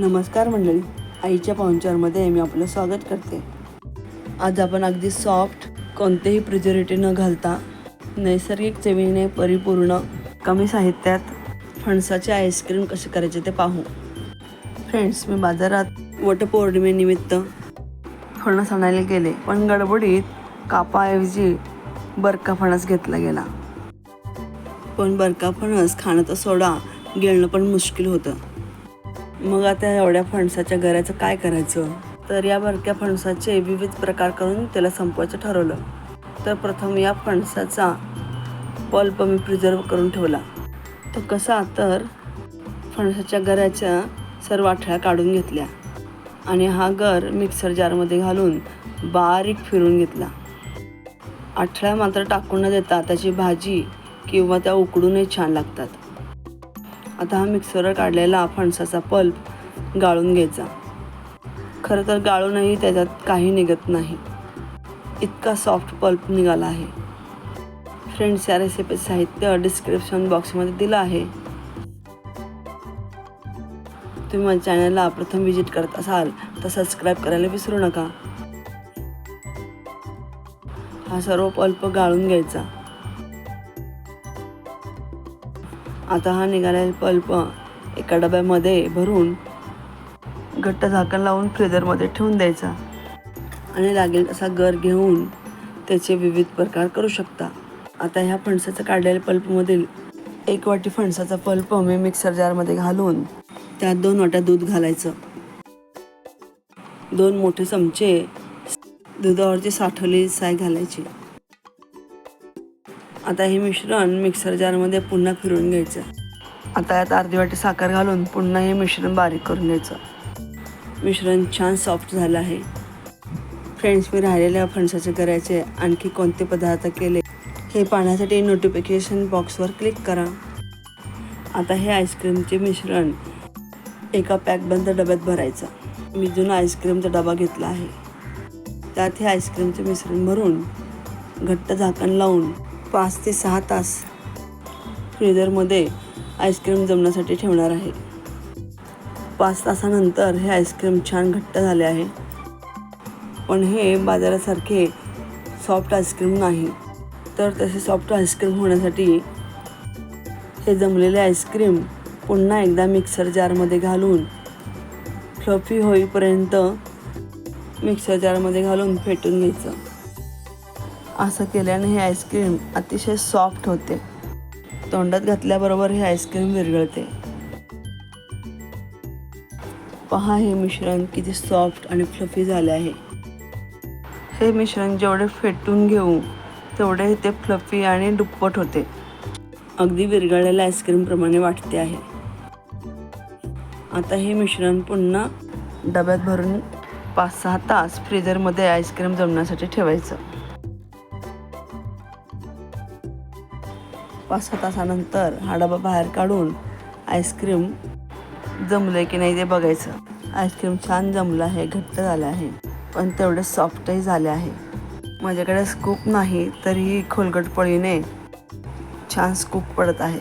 नमस्कार मंडळी. आईच्या पाहुणचारमध्ये मी आपलं स्वागत करते. आज आपण अगदी सॉफ्ट कोणतेही प्रिझर्वेटिव्ह न घालता नैसर्गिक चवीने परिपूर्ण कमी साहित्यात फणसाचे आईस्क्रीम कसे करायचे ते पाहू. फ्रेंड्स मी बाजारात वटपौर्णिमेनिमित्त फणस आणायला गेले पण गडबडीत कापाऐवजी बरका फणस घेतला गेला. पण बरका फणस खाणं तर सोडा गिळणं पण मुश्किल होतं. मग आता एवढ्या फणसाच्या गऱ्याचं काय करायचं? तर या भरक्या फणसाचे विविध प्रकार करून त्याला संपवायचं ठरवलं. तर प्रथम या फणसाचा पल्प मी प्रिझर्व करून ठेवला. तो कसा तर फणसाच्या गऱ्याच्या सर्व आठळ्या काढून घेतल्या. आणि हा गर मिक्सर जारमध्ये घालून बारीक फिरून घेतला. आठळ्या मात्र टाकून न देता त्याची भाजी किंवा त्या उकडूनही छान लागतात. आता हा मिक्सरवर काढलेला फणसाचा पल्प गाळून घ्यायचा. खरं तर गाळूनही त्याच्यात काही निघत नाही. इतका सॉफ्ट पल्प निघाला आहे. फ्रेंड्स या रेसिपी साहित्य डिस्क्रिप्शन बॉक्समध्ये दिलं आहे. तुम्ही माझ्या चॅनलला प्रथम व्हिजिट करत असाल तर सबस्क्राईब करायला विसरू नका. हा सर्व पल्प गाळून घ्यायचा. आता हा निघालेला पल्प एका डब्यामध्ये भरून घट्ट झाकण लावून फ्रीजरमध्ये ठेवून द्यायचा. आणि लागेल असा गर घेऊन त्याचे विविध प्रकार करू शकता. आता ह्या फणसाचं काढलेल्या पल्पमधील एक वाटी फणसाचा पल्प मी मिक्सर जारमध्ये घालून त्यात दोन वाट्या दूध घालायचं. दोन मोठे चमचे दुधावरची साठवलेली साय घालायची. आता हे मिश्रण मिक्सर जारमध्ये पुन्हा फिरून घ्यायचं. आता यात अर्धी वाटी साखर घालून पुन्हा हे मिश्रण बारीक करून घ्यायचं. मिश्रण छान सॉफ्ट झालं आहे. फ्रेंड्स मी राहिलेल्या फणसाचे करायचे आणखी कोणते पदार्थ केले हे पाहण्यासाठी नोटिफिकेशन बॉक्सवर क्लिक करा. आता हे आईस्क्रीमचे मिश्रण एका पॅकबंद डब्यात भरायचं. मी जुना आईस्क्रीमचा डबा घेतला आहे. त्यात हे आईस्क्रीमचे मिश्रण भरून घट्ट झाकण लावून पाच ते सहा तास फ्रीजरमध्ये आईस्क्रीम जमण्यासाठी ठेवणार आहे. पाच तासानंतर हे आईस्क्रीम छान घट्ट झाले आहे. पण हे बाजारासारखे सॉफ्ट आईस्क्रीम नाही. तर तसे सॉफ्ट आईस्क्रीम होण्यासाठी हे जमलेले आईस्क्रीम पुन्हा एकदा मिक्सर जारमध्ये घालून फ्लफी होईपर्यंत मिक्सर जारमध्ये घालून फेटून घ्यायचं. असं केल्याने हे आईस्क्रीम अतिशय सॉफ्ट होते. तोंडात घातल्याबरोबर हे आईस्क्रीम विरघळते. पहा हे मिश्रण किती सॉफ्ट आणि फ्लफी झाले आहे. हे मिश्रण जेवढे फेटून घेऊ तेवढे ते फ्लफी आणि दुप्पट होते. अगदी विरघळलेल्या आईस्क्रीमप्रमाणे वाटते आहे. आता हे मिश्रण पुन्हा डब्यात भरून पाच सहा तास फ्रीजरमध्ये आईस्क्रीम जमण्यासाठी ठेवायचं. पाच सहा तासानंतर हा डबा बाहेर काढून आईस्क्रीम जमलं की नाही ते बघायचं. आईस्क्रीम छान जमलं आहे घट्ट झालं आहे पण तेवढे सॉफ्टही झाले आहे. माझ्याकडे स्कूप नाही तरीही खोलगट पळीने छान स्कूप पडत आहे.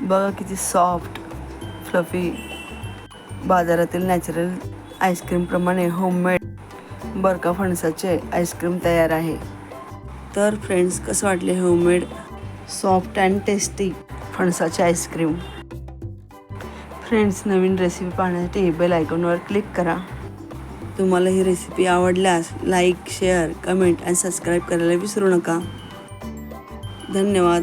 बघा किती सॉफ्ट फ्लफी बाजारातील नॅचरल आईस्क्रीमप्रमाणे होममेड बरका फणसाचे आईस्क्रीम तयार आहे. तर फ्रेंड्स कसं वाटले होममेड सॉफ्ट अँड टेस्टी फणसाचे आईस्क्रीम फ्रेंड्स नवीन रेसिपी पाहण्यासाठी बेल आयकॉनवर क्लिक करा. तुम्हाला ही रेसिपी आवडल्यास लाईक शेअर कमेंट आणि सबस्क्राईब करायला विसरू नका. धन्यवाद.